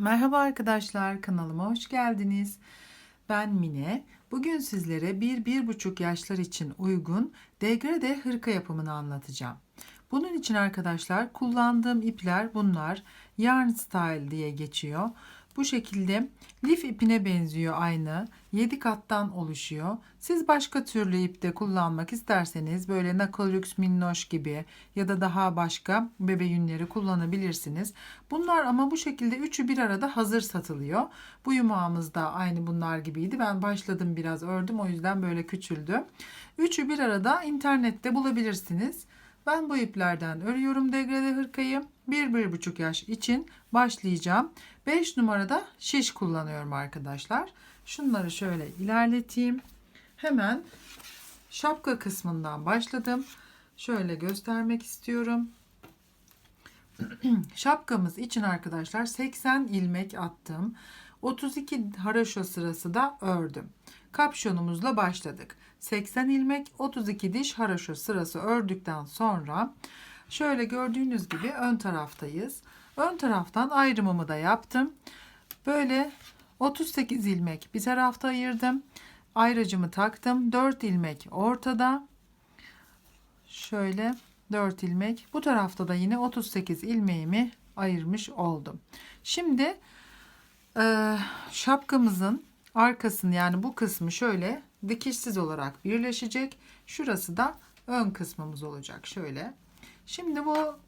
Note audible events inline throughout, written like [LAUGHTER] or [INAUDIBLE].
Merhaba arkadaşlar, kanalıma hoş geldiniz. Ben Mine. Bugün sizlere 1-1,5 yaşlar için uygun degrade hırka yapımını anlatacağım. Bunun için arkadaşlar kullandığım ipler bunlar. Yarn style diye geçiyor. Bu şekilde lif ipine benziyor aynı. 7 kattan oluşuyor. Siz başka türlü ip de kullanmak isterseniz böyle Nakolux minnoş gibi ya da daha başka bebe yünleri kullanabilirsiniz. Bunlar ama bu şekilde üçü bir arada hazır satılıyor. Bu yumağımız da aynı bunlar gibiydi. Ben başladım biraz ördüm o yüzden böyle küçüldü. Üçü bir arada internette bulabilirsiniz. Ben bu iplerden örüyorum degrade hırkayı. 1-1,5 yaş için başlayacağım. 5 numarada şiş kullanıyorum arkadaşlar. Şunları şöyle ilerleteyim. Hemen şapka kısmından başladım. Şöyle göstermek istiyorum. [CLEARS THROAT] Şapkamız için arkadaşlar 80 ilmek attım. 32 haraşo sırası da ördüm. Kapşonumuzla başladık. 80 ilmek 32 diş haraşo sırası ördükten sonra şöyle gördüğünüz gibi ön taraftayız. Ön taraftan ayrımımı da yaptım. Böyle 38 ilmek bir tarafta ayırdım. Ayracımı taktım. 4 ilmek ortada. Şöyle 4 ilmek. Bu tarafta da yine 38 ilmeğimi ayırmış oldum. Şimdi e, şapkamızın arkasını yani bu kısmı şöyle dikişsiz olarak birleşecek. Şurası da ön kısmımız olacak. Şöyle. Şimdi bu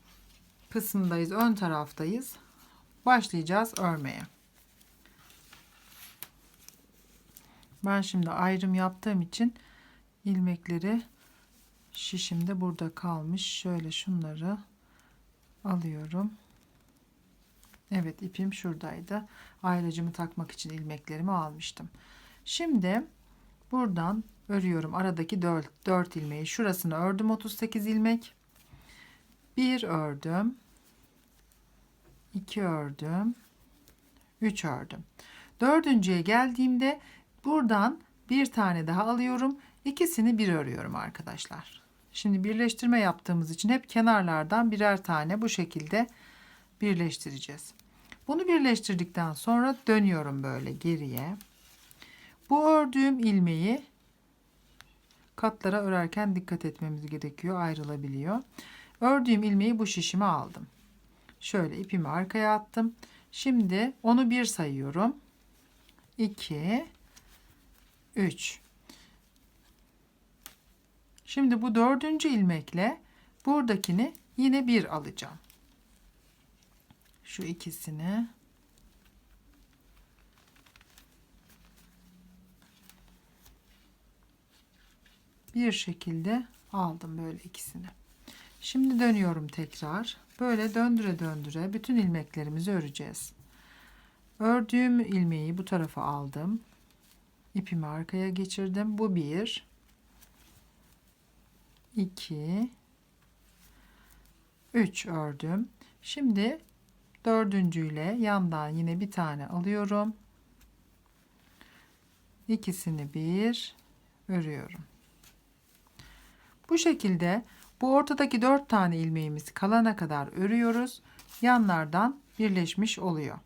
kısımdayız. Ön taraftayız. Başlayacağız örmeye. Ben şimdi ayrım yaptığım için ilmekleri şişimde burada kalmış. Şöyle şunları alıyorum. Evet ipim şuradaydı. Ayracımı takmak için ilmeklerimi almıştım. Şimdi buradan örüyorum. Aradaki 4, 4 ilmeği. Şurasını ördüm 38 ilmek. 1 ördüm. 2 ördüm. 3 ördüm. Dördüncüye geldiğimde buradan bir tane daha alıyorum. İkisini bir örüyorum arkadaşlar. Şimdi birleştirme yaptığımız için hep kenarlardan birer tane bu şekilde birleştireceğiz. Bunu birleştirdikten sonra dönüyorum böyle geriye. Bu ördüğüm ilmeği katlara örerken dikkat etmemiz gerekiyor. Ayrılabiliyor. Ördüğüm ilmeği bu şişime aldım. Şöyle ipimi arkaya attım. Şimdi onu bir sayıyorum. 2 3 Şimdi bu dördüncü ilmekle buradakini yine bir alacağım. Şu ikisini bir şekilde aldım böyle ikisini. Şimdi dönüyorum tekrar. Böyle döndüre döndüre bütün ilmeklerimizi öreceğiz. Ördüğüm ilmeği bu tarafa aldım. İpimi arkaya geçirdim. Bu bir. 2 3 ördüm. Şimdi dördüncüyle yandan yine bir tane alıyorum. İkisini bir örüyorum. Bu şekilde bu ortadaki dört tane ilmeğimiz kalana kadar örüyoruz. Yanlardan birleşmiş oluyor.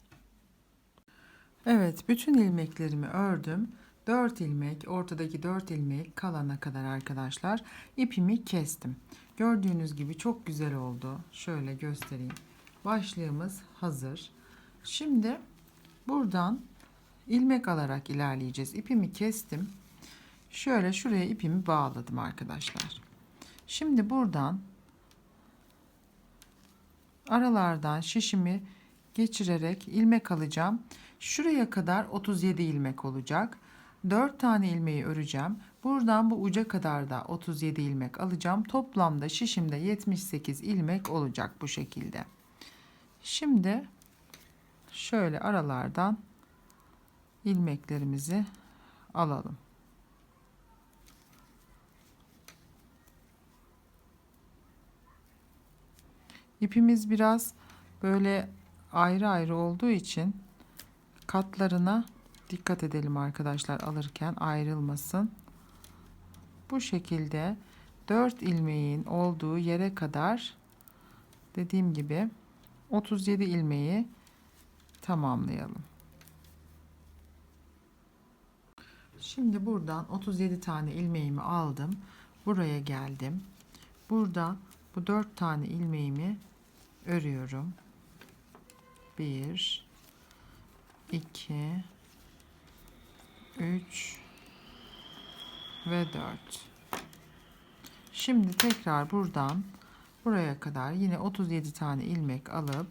Evet, bütün ilmeklerimi ördüm. 4 ilmek, ortadaki 4 ilmek kalana kadar arkadaşlar ipimi kestim. Gördüğünüz gibi çok güzel oldu. Şöyle göstereyim. Başlığımız hazır. Şimdi buradan ilmek alarak ilerleyeceğiz. İpimi kestim. Şöyle şuraya ipimi bağladım arkadaşlar. Şimdi buradan aralardan şişimi geçirerek ilmek alacağım. Şuraya kadar 37 ilmek olacak. 4 tane ilmeği öreceğim. Buradan bu uca kadar da 37 ilmek alacağım. Toplamda şişimde 78 ilmek olacak bu şekilde. Şimdi şöyle aralardan ilmeklerimizi alalım. İpimiz biraz böyle ayrı ayrı olduğu için katlarına dikkat edelim arkadaşlar alırken ayrılmasın. Bu şekilde 4 ilmeğin olduğu yere kadar dediğim gibi 37 ilmeği tamamlayalım. Şimdi buradan 37 tane ilmeğimi aldım. Buraya geldim. Burada bu 4 tane ilmeğimi örüyorum. 1 2 3 ve 4 Şimdi tekrar buradan buraya kadar yine 37 tane ilmek alıp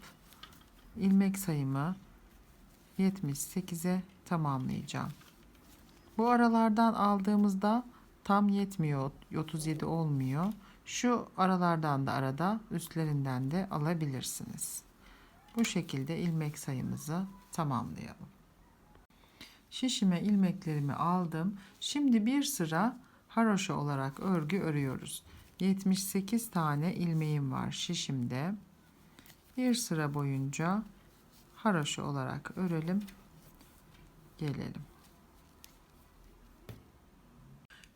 ilmek sayımı 78'e tamamlayacağım. Bu aralardan aldığımızda tam yetmiyor 37 olmuyor. Şu aralardan da arada üstlerinden de alabilirsiniz. Bu şekilde ilmek sayımızı tamamlayalım. Şişime ilmeklerimi aldım. Şimdi bir sıra haroşa olarak örgü örüyoruz. 78 tane ilmeğim var şişimde. Bir sıra boyunca haroşa olarak örelim. Gelelim.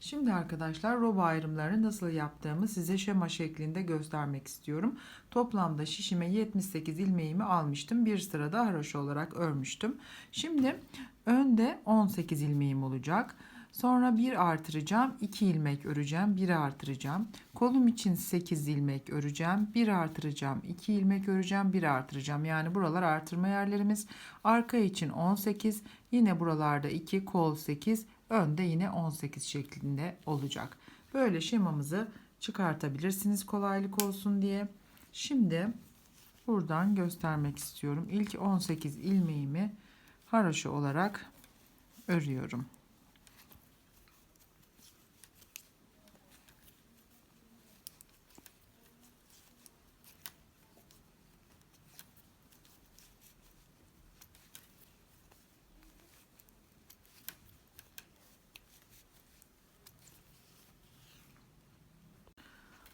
Şimdi arkadaşlar roba ayrımlarını nasıl yaptığımı size şema şeklinde göstermek istiyorum. Toplamda şişime 78 ilmeğimi almıştım. Bir sırada haroşa olarak örmüştüm. Şimdi önde 18 ilmeğim olacak. Sonra bir artıracağım. 2 ilmek öreceğim. Bir artıracağım. Kolum için 8 ilmek öreceğim. Bir artıracağım. 2 ilmek öreceğim. Bir artıracağım. Yani buralar artırma yerlerimiz. Arka için 18. Yine buralarda 2 kol 8 önde yine 18 şeklinde olacak. Böyle şemamızı çıkartabilirsiniz kolaylık olsun diye. Şimdi buradan göstermek istiyorum. İlk 18 ilmeğimi haroşa olarak örüyorum.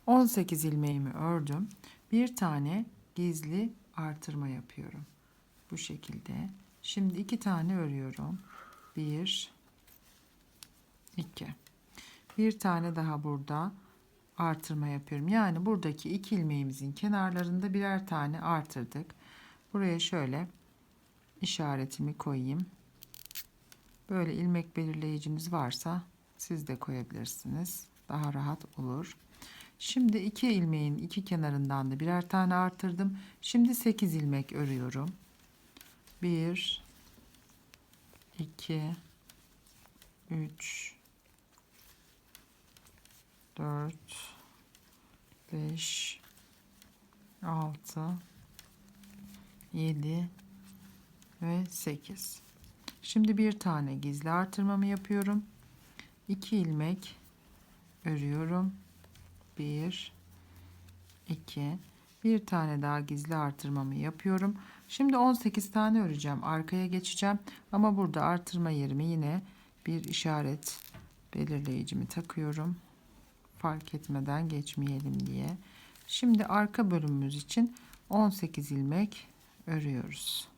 18 ilmeğimi ördüm. Bir tane gizli artırma yapıyorum. Bu şekilde. Şimdi iki tane örüyorum. Bir, iki. Bir tane daha burada artırma yapıyorum. Yani buradaki iki ilmeğimizin kenarlarında birer tane artırdık. Buraya şöyle işaretimi koyayım. Böyle ilmek belirleyiciniz varsa siz de koyabilirsiniz. Daha rahat olur. Şimdi iki ilmeğin iki kenarından da birer tane artırdım. Şimdi 8 ilmek örüyorum. 1 2 3 4 5 6 7 ve 8 şimdi bir tane gizli artırmamı yapıyorum 2 ilmek örüyorum 1 2 bir tane daha gizli artırmamı yapıyorum. Şimdi 18 tane öreceğim. Arkaya geçeceğim. Ama burada artırma yerimi yine bir işaret belirleyicimi takıyorum. Fark etmeden geçmeyelim diye. Şimdi arka bölümümüz için 18 ilmek örüyoruz.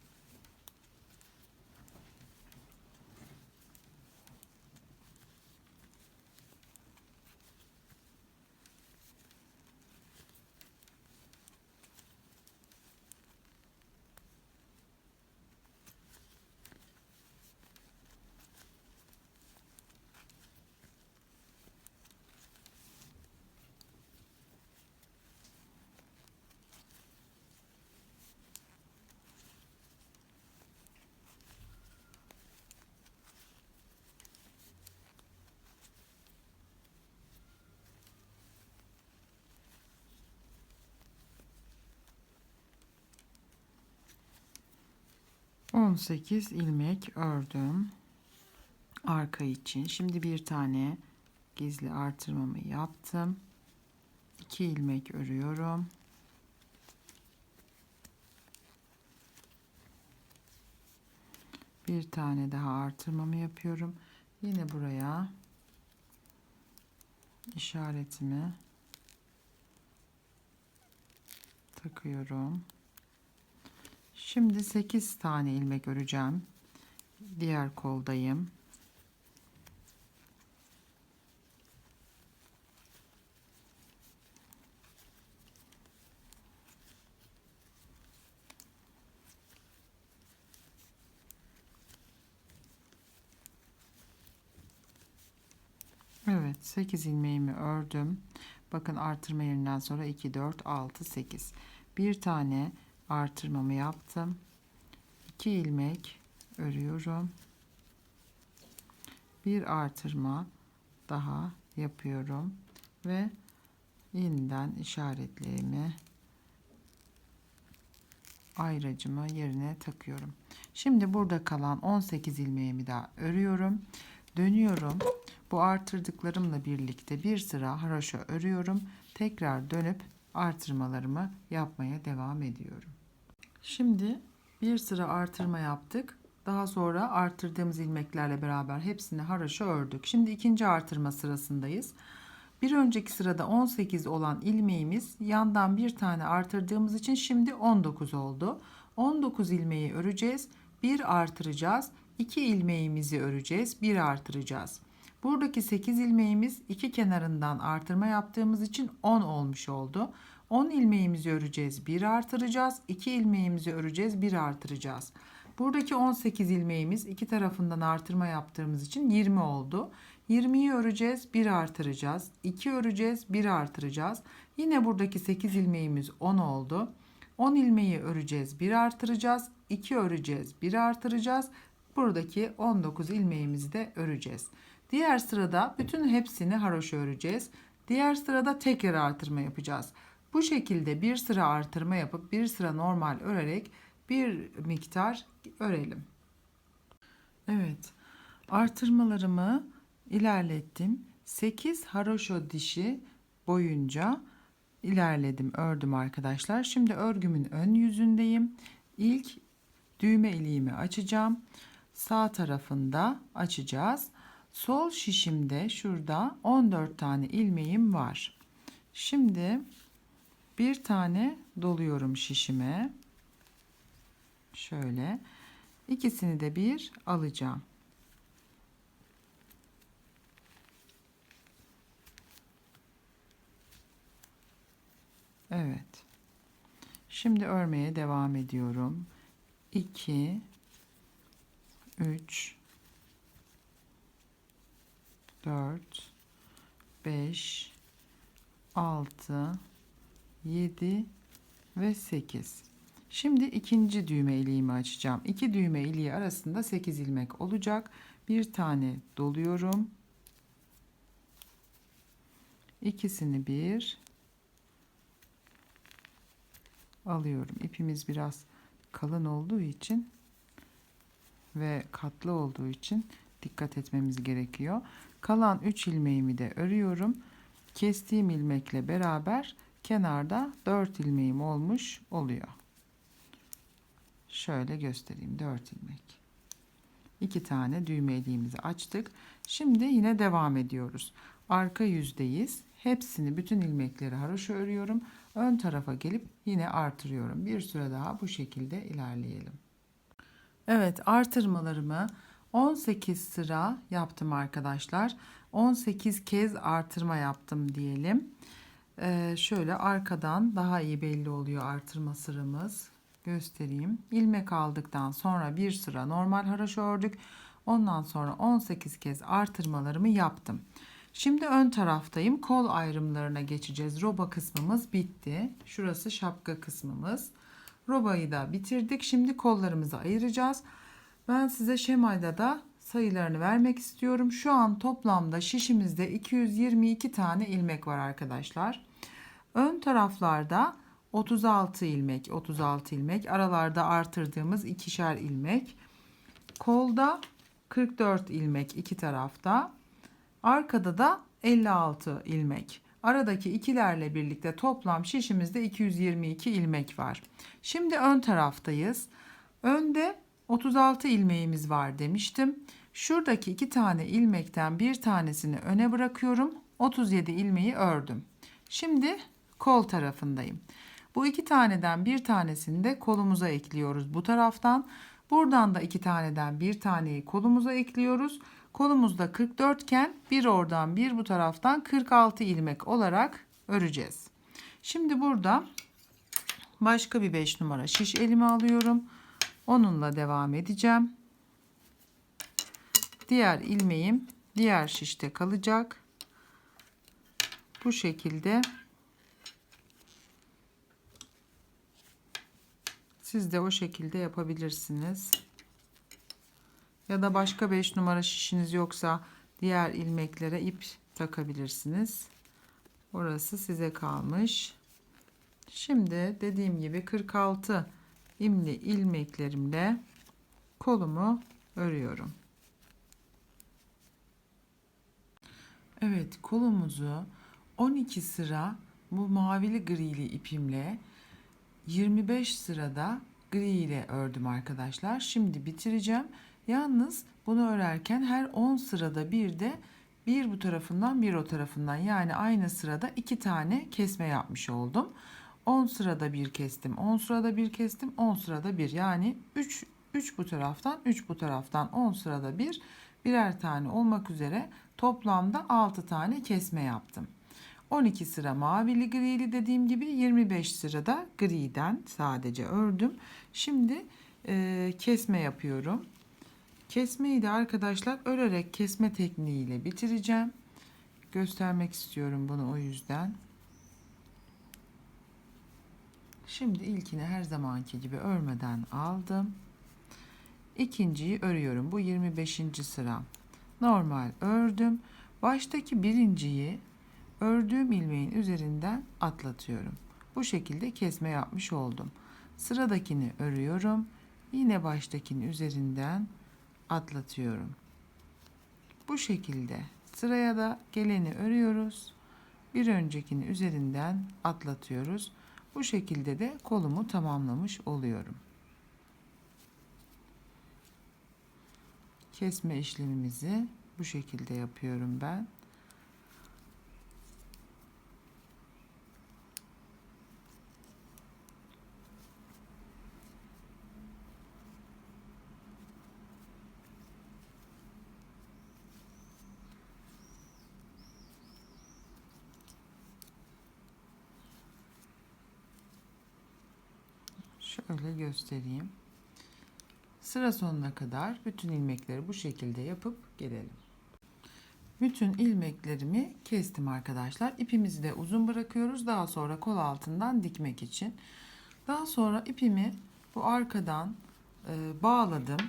18 ilmek ördüm arka için. Şimdi bir tane gizli artırmamı yaptım. 2 ilmek örüyorum. Bir tane daha artırmamı yapıyorum. Yine buraya işaretimi takıyorum Şimdi 8 tane ilmek öreceğim. Diğer koldayım. Evet 8 ilmeğimi ördüm. Bakın artırma yerinden sonra 2 4 6 8. Bir tane artırmamı yaptım. 2 ilmek örüyorum. Bir artırma daha yapıyorum ve yeniden işaretlerimi ayracımı yerine takıyorum. Şimdi burada kalan 18 ilmeğimi daha örüyorum. Dönüyorum. Bu artırdıklarımla birlikte bir sıra haroşa örüyorum. Tekrar dönüp artırmalarımı yapmaya devam ediyorum. Şimdi bir sıra artırma yaptık. Daha sonra artırdığımız ilmeklerle beraber hepsini haroşa ördük. Şimdi ikinci artırma sırasındayız. Bir önceki sırada 18 olan ilmeğimiz yandan bir tane artırdığımız için şimdi 19 oldu. 19 ilmeği öreceğiz. Bir artıracağız. 2 ilmeğimizi öreceğiz. Bir artıracağız. Buradaki 8 ilmeğimiz iki kenarından artırma yaptığımız için 10 olmuş oldu. 10 ilmeğimizi öreceğiz. Bir artıracağız. 2 ilmeğimizi öreceğiz. Bir artıracağız. Buradaki 18 ilmeğimiz iki tarafından artırma yaptığımız için 20 oldu. 20'yi öreceğiz, 1 artıracağız. 2 öreceğiz, 1 artıracağız. Yine buradaki 8 ilmeğimiz 10 oldu. 10 ilmeği öreceğiz, 1 artıracağız. 2 öreceğiz, 1 artıracağız. Buradaki 19 ilmeğimizi de öreceğiz. Diğer sırada bütün hepsini haroşa öreceğiz. Diğer sırada tekrar artırma yapacağız. Bu şekilde bir sıra artırma yapıp bir sıra normal örerek bir miktar örelim. Evet. Artırmalarımı ilerlettim. 8 haroşo dişi boyunca ilerledim, ördüm arkadaşlar. Şimdi örgümün ön yüzündeyim. İlk düğme iliğimi açacağım. Sağ tarafında açacağız. Sol şişimde şurada 14 tane ilmeğim var. Şimdi bir tane doluyorum şişime. Şöyle. İkisini de bir alacağım. Evet. Şimdi örmeye devam ediyorum. 2 3 4 5 6 7 ve 8. Şimdi ikinci düğme iliğimi açacağım. İki düğme iliği arasında 8 ilmek olacak. Bir tane doluyorum. İkisini bir alıyorum. İpimiz biraz kalın olduğu için ve katlı olduğu için dikkat etmemiz gerekiyor. Kalan 3 ilmeğimi de örüyorum. Kestiğim ilmekle beraber kenarda 4 ilmeğim olmuş oluyor. Şöyle göstereyim 4 ilmek. 2 tane düğme iliğimizi açtık. Şimdi yine devam ediyoruz. Arka yüzdeyiz. Hepsini bütün ilmekleri haroşa örüyorum. Ön tarafa gelip yine artırıyorum. Bir süre daha bu şekilde ilerleyelim. Evet artırmalarımı 18 sıra yaptım arkadaşlar. 18 kez artırma yaptım diyelim. Ee, şöyle arkadan daha iyi belli oluyor artırma sıramız. Göstereyim. İlmek aldıktan sonra bir sıra normal haroşa ördük. Ondan sonra 18 kez artırmalarımı yaptım. Şimdi ön taraftayım. Kol ayrımlarına geçeceğiz. Roba kısmımız bitti. Şurası şapka kısmımız. Robayı da bitirdik. Şimdi kollarımızı ayıracağız. Ben size şemayda da sayılarını vermek istiyorum. Şu an toplamda şişimizde 222 tane ilmek var arkadaşlar. Ön taraflarda 36 ilmek, 36 ilmek. Aralarda artırdığımız ikişer ilmek. Kolda 44 ilmek iki tarafta. Arkada da 56 ilmek. Aradaki ikilerle birlikte toplam şişimizde 222 ilmek var. Şimdi ön taraftayız. Önde 36 ilmeğimiz var demiştim. Şuradaki iki tane ilmekten bir tanesini öne bırakıyorum. 37 ilmeği ördüm. Şimdi kol tarafındayım. Bu iki taneden bir tanesini de kolumuza ekliyoruz bu taraftan. Buradan da iki taneden bir taneyi kolumuza ekliyoruz. Kolumuzda 44 iken bir oradan bir bu taraftan 46 ilmek olarak öreceğiz. Şimdi burada başka bir 5 numara şiş elime alıyorum. Onunla devam edeceğim. Diğer ilmeğim diğer şişte kalacak. bu şekilde siz de o şekilde yapabilirsiniz. Ya da başka 5 numara şişiniz yoksa diğer ilmeklere ip takabilirsiniz. Orası size kalmış. Şimdi dediğim gibi 46 imli ilmeklerimle kolumu örüyorum. Evet kolumuzu 12 sıra bu mavili grili ipimle 25 sırada gri ile ördüm arkadaşlar. Şimdi bitireceğim. Yalnız bunu örerken her 10 sırada bir de bir bu tarafından bir o tarafından yani aynı sırada iki tane kesme yapmış oldum. 10 sırada bir kestim, 10 sırada bir kestim, 10 sırada bir yani 3 3 bu taraftan, 3 bu taraftan 10 sırada bir birer tane olmak üzere toplamda 6 tane kesme yaptım. 12 sıra mavili grili dediğim gibi 25 sırada griden sadece ördüm. Şimdi e, kesme yapıyorum. Kesmeyi de arkadaşlar örerek kesme tekniğiyle bitireceğim. Göstermek istiyorum bunu o yüzden. Şimdi ilkini her zamanki gibi örmeden aldım. İkinciyi örüyorum. Bu 25. sıra. Normal ördüm. Baştaki birinciyi ördüğüm ilmeğin üzerinden atlatıyorum. Bu şekilde kesme yapmış oldum. Sıradakini örüyorum. Yine baştakinin üzerinden atlatıyorum. Bu şekilde sıraya da geleni örüyoruz. Bir öncekini üzerinden atlatıyoruz. Bu şekilde de kolumu tamamlamış oluyorum. Kesme işlemimizi bu şekilde yapıyorum ben. Şöyle göstereyim. Sıra sonuna kadar bütün ilmekleri bu şekilde yapıp gelelim. Bütün ilmeklerimi kestim arkadaşlar. İpimizi de uzun bırakıyoruz. Daha sonra kol altından dikmek için. Daha sonra ipimi bu arkadan e, bağladım.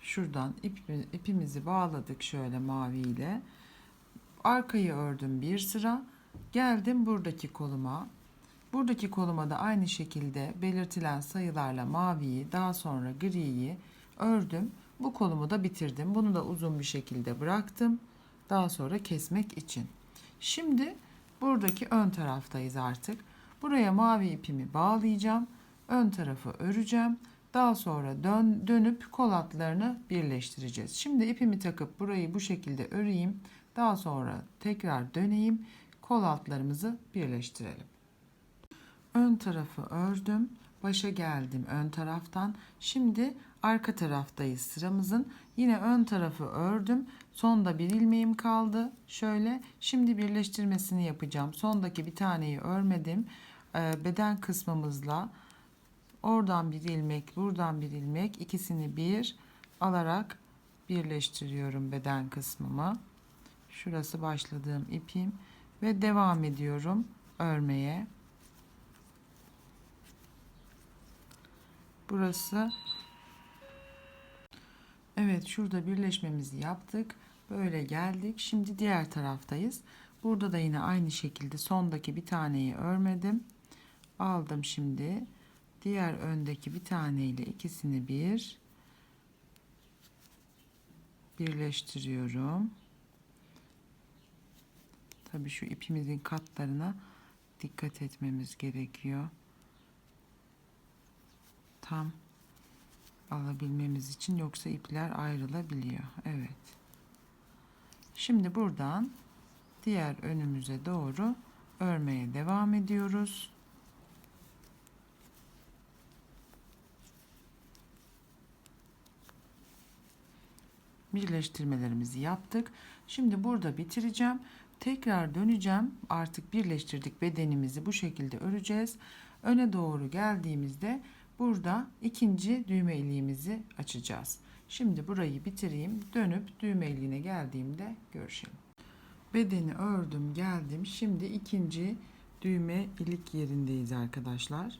Şuradan ip, ipimizi bağladık şöyle mavi ile. Arkayı ördüm bir sıra. Geldim buradaki koluma. Buradaki koluma da aynı şekilde belirtilen sayılarla maviyi daha sonra griyi ördüm. Bu kolumu da bitirdim. Bunu da uzun bir şekilde bıraktım. Daha sonra kesmek için. Şimdi buradaki ön taraftayız artık. Buraya mavi ipimi bağlayacağım. Ön tarafı öreceğim. Daha sonra dön, dönüp kol atlarını birleştireceğiz. Şimdi ipimi takıp burayı bu şekilde öreyim. Daha sonra tekrar döneyim. Kol altlarımızı birleştirelim. Ön tarafı ördüm. Başa geldim ön taraftan. Şimdi arka taraftayız sıramızın. Yine ön tarafı ördüm. Sonda bir ilmeğim kaldı. Şöyle şimdi birleştirmesini yapacağım. Sondaki bir taneyi örmedim. Ee, beden kısmımızla oradan bir ilmek, buradan bir ilmek ikisini bir alarak birleştiriyorum beden kısmımı. Şurası başladığım ipim ve devam ediyorum örmeye. Burası Evet şurada birleşmemizi yaptık. Böyle geldik. Şimdi diğer taraftayız. Burada da yine aynı şekilde sondaki bir taneyi örmedim. Aldım şimdi. Diğer öndeki bir tane ikisini bir birleştiriyorum. Tabii şu ipimizin katlarına dikkat etmemiz gerekiyor tam alabilmemiz için yoksa ipler ayrılabiliyor. Evet. Şimdi buradan diğer önümüze doğru örmeye devam ediyoruz. Birleştirmelerimizi yaptık. Şimdi burada bitireceğim. Tekrar döneceğim. Artık birleştirdik bedenimizi bu şekilde öreceğiz. Öne doğru geldiğimizde Burada ikinci düğme iliğimizi açacağız. Şimdi burayı bitireyim. Dönüp düğme iliğine geldiğimde görüşelim. bedeni ördüm geldim. Şimdi ikinci düğme ilik yerindeyiz arkadaşlar.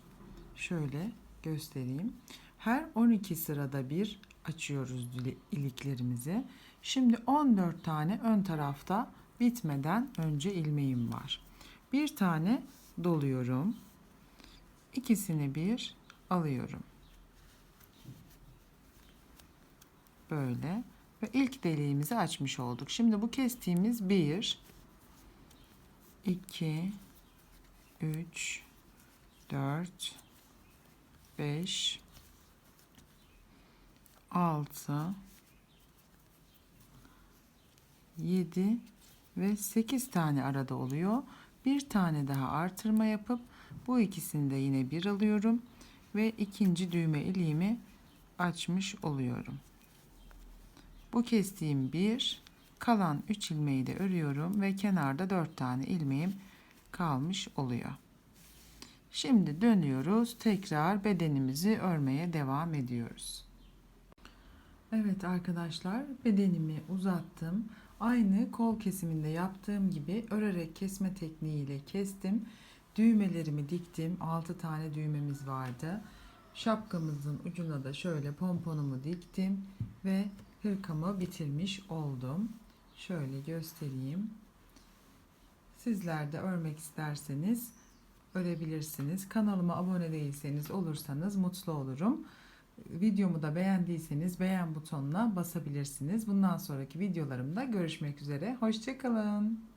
Şöyle göstereyim. Her 12 sırada bir açıyoruz iliklerimizi. Şimdi 14 tane ön tarafta bitmeden önce ilmeğim var. Bir tane doluyorum. İkisini bir alıyorum. Böyle ve ilk deliğimizi açmış olduk. Şimdi bu kestiğimiz 1 2 3 4 5 6 7 ve 8 tane arada oluyor. Bir tane daha artırma yapıp bu ikisini de yine bir alıyorum ve ikinci düğme iliğimi açmış oluyorum. Bu kestiğim bir, kalan 3 ilmeği de örüyorum ve kenarda 4 tane ilmeğim kalmış oluyor. Şimdi dönüyoruz. Tekrar bedenimizi örmeye devam ediyoruz. Evet arkadaşlar bedenimi uzattım. Aynı kol kesiminde yaptığım gibi örerek kesme tekniğiyle kestim. Düğmelerimi diktim. 6 tane düğmemiz vardı. Şapkamızın ucuna da şöyle pomponumu diktim ve hırkamı bitirmiş oldum. Şöyle göstereyim. Sizler de örmek isterseniz örebilirsiniz. Kanalıma abone değilseniz olursanız mutlu olurum. Videomu da beğendiyseniz beğen butonuna basabilirsiniz. Bundan sonraki videolarımda görüşmek üzere. Hoşçakalın.